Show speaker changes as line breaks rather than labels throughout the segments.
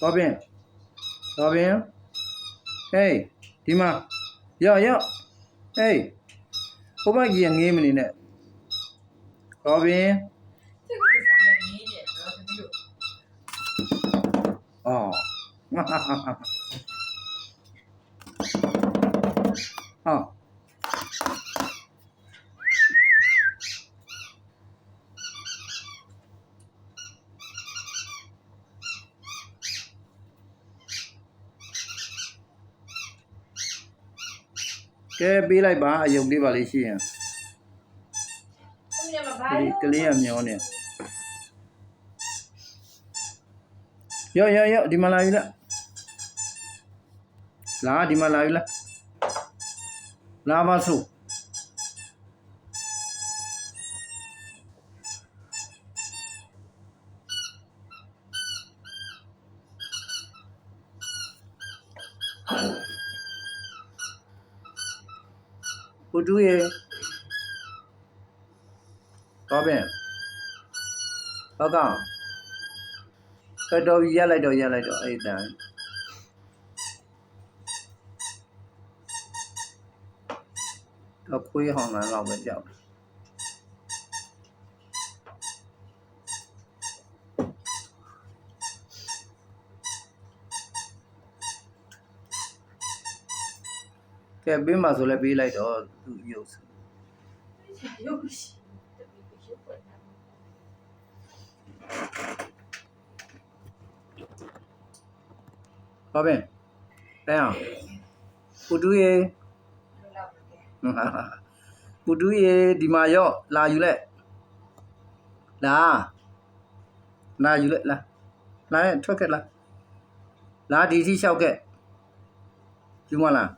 တော်ပင်တော်ပင်ဟေးဒီမှာရော့ရော့ဟေးဟိုဘက်ကြီးကငေးမနေနဲ့တော်ပင်အော်အော် ကဲပေးလိုက်ပါအယုံလေးပါလေးရှိရင်
ဒီ
ကလေးကမျောနေရောရောရောဒီမှာလာပြီလားလာဒီမှာလာပြီလားလာပါစို့ဟုတ် ဒ္ဓရဲ့တော့ပြန်ဟုတ်ကောင်ဖက်တော်ကြီးရက်လိုက်တော့ရက်လိုက်တော့အဲ့တန်တော့ခွေးဟောင်းလန်းတော့ပဲကြောက် ကဲပေးမှာဆိုလဲပေးလိုက်တော့သူရုပ်စ
ရုပ်
ရှိဘာပဲတဲအောင်ပူတူရေပူတူရေဒီမှာရော့လာယူလက်လာလာယူလက်လာလာနဲ့ထွက်ခဲ့လာလာဒီစီလျှောက်ခဲ့ယူမလား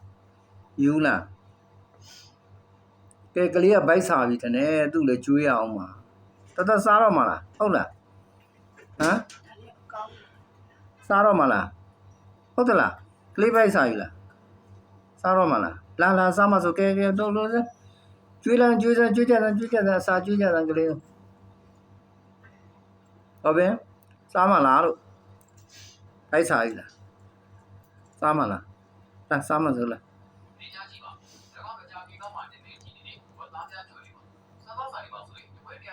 ယူလားကဲကလေးကဗိုက်စာပြီတနဲ့သူ့လည်းကျွေးရအောင်ပါတသက်စားတော့မလားဟုတ်လားဟမ်စားတော့မလားဟုတ်သလားကလေးဗိုက်စာယူလားစားတော့မလားလာလာစားမစို့ကဲကဲတော့လို့စကျွေးလန်းကျွေးစမ်းကျွေးကြစမ်းကျွေးကြစမ်းစားကျွေးကြစမ်းကလေးဟုတ်ပဲစားမလားလို့ဗိုက်စာယူလားစားမလားစားမ
စို့လား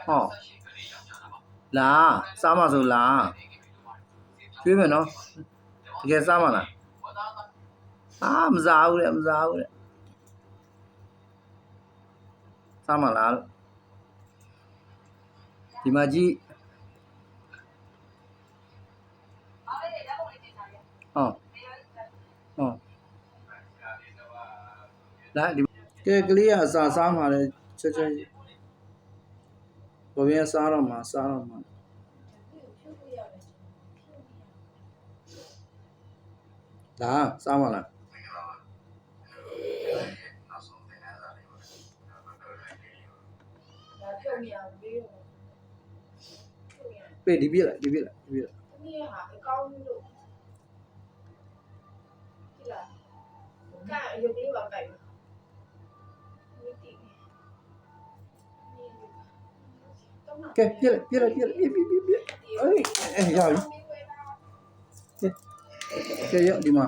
ရင်ဝယ်ပြဆက်ရှိကလေးရောက်ကြတာပါ
လာစားမဆိုလားကျွေးမယ်နော်တကယ်စားမလား
ဝတ်သားက
အာမစားဘူးလေမစားဘူးလေစားမလားလို့ဒီမှာကြည့်ဟောဟောလာဒီကဲကလေးကအစာစားမှာလေချက်ချက် ဘော်ပြန်စားတော့မှာစားတော့မှာလာစားမလား
ပေ
ဒီပြလိုက်ဒီပြလိုက်ဒီပြလိုက်
ဒီဟာအကောင်းလို့ဒီလားကဲရုပ်လေးပါကြိုက်
ကဲပြက်လိုက်ပြက်လိုက်ပြက်လိုက်ပြက်ပြက်ပြက်ပြက်အေးအေးရပြီကဲရောက်ဒီမှာ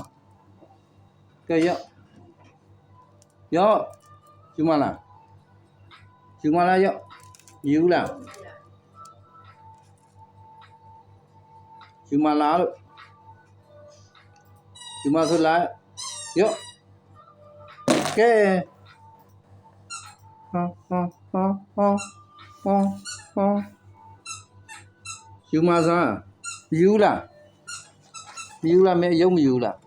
ကဲရောက်ရောက်ယူမ လားယူမလားရောက်ယူလားယူမလားလို့ယူမဆိုလားရောက်ကဲဟောဟောဟောဟောဟောဟောယူမစားယူလားယူလားမဲရုံမယူလား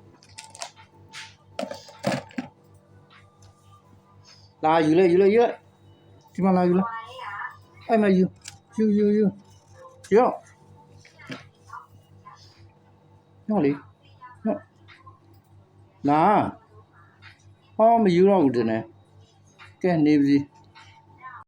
လာယူလေယူလေယူလေဒီမှာလာယူလေအဲ့မှာယူယူယူယူရော့ရော့လေရော့လာဟောမယူတော့ဘူးတင်နေကဲနေပြီ